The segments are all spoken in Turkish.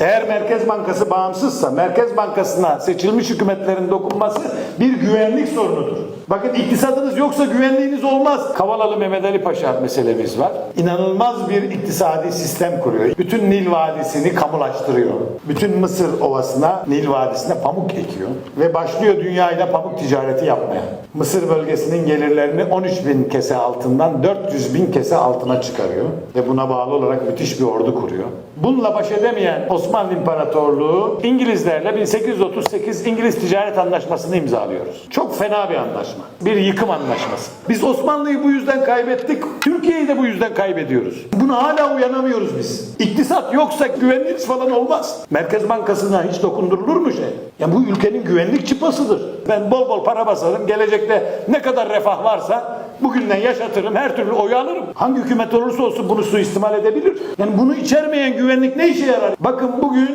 Eğer Merkez Bankası bağımsızsa Merkez Bankası'na seçilmiş hükümetlerin dokunması bir güvenlik sorunudur. Bakın iktisadınız yoksa güvenliğiniz olmaz. Kavalalı Mehmet Ali Paşa meselemiz var. İnanılmaz bir iktisadi sistem kuruyor. Bütün Nil Vadisi'ni kamulaştırıyor. Bütün Mısır Ovası'na, Nil Vadisi'ne pamuk ekiyor. Ve başlıyor dünyayla pamuk ticareti yapmaya. Mısır bölgesinin gelirlerini 13 bin kese altından 400 bin kese altına çıkarıyor. Ve buna bağlı olarak müthiş bir ordu kuruyor. Bununla baş edemeyen Osmanlı İmparatorluğu İngilizlerle 1838 İngiliz Ticaret Anlaşması'nı imzalıyoruz. Çok fena bir anlaşma. Bir yıkım anlaşması. Biz Osmanlı'yı bu yüzden kaybettik. Türkiye'yi de bu yüzden kaybediyoruz. Buna hala uyanamıyoruz biz. İktisat yoksa güvenlik falan olmaz. Merkez Bankası'na hiç dokundurulur mu şey? Ya bu ülkenin güvenlik çıpasıdır. Ben bol bol para basarım. Gelecekte ne kadar refah varsa bugünden yaşatırım. Her türlü oyu alırım. Hangi hükümet olursa olsun bunu suistimal edebilir. Yani bunu içermeyen güvenlik ne işe yarar? Bakın bugün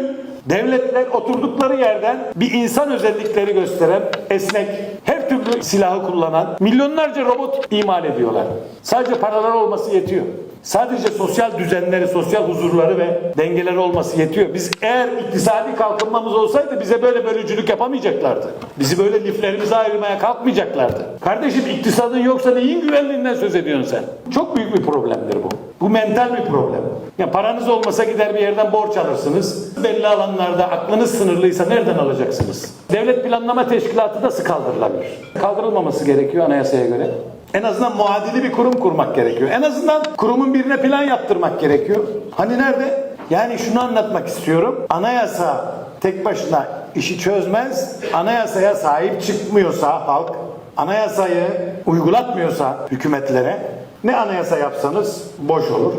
devletler oturdukları yerden bir insan özellikleri gösteren, esnek, her türlü silahı kullanan milyonlarca robot imal ediyorlar. Sadece paralar olması yetiyor. Sadece sosyal düzenleri, sosyal huzurları ve dengeleri olması yetiyor. Biz eğer iktisadi kalkınmamız olsaydı bize böyle bölücülük yapamayacaklardı. Bizi böyle liflerimize ayırmaya kalkmayacaklardı. Kardeşim iktisadın yoksa neyin güvenliğinden söz ediyorsun sen? Çok büyük bir problemdir bu. Bu mental bir problem. Ya paranız olmasa gider bir yerden borç alırsınız. Belli alanlarda aklınız sınırlıysa nereden alacaksınız? Devlet Planlama Teşkilatı da kaldırılabilir. Kaldırılmaması gerekiyor anayasaya göre. En azından muadili bir kurum kurmak gerekiyor. En azından kurumun birine plan yaptırmak gerekiyor. Hani nerede? Yani şunu anlatmak istiyorum. Anayasa tek başına işi çözmez. Anayasaya sahip çıkmıyorsa halk, anayasayı uygulatmıyorsa hükümetlere ne anayasa yapsanız boş olur.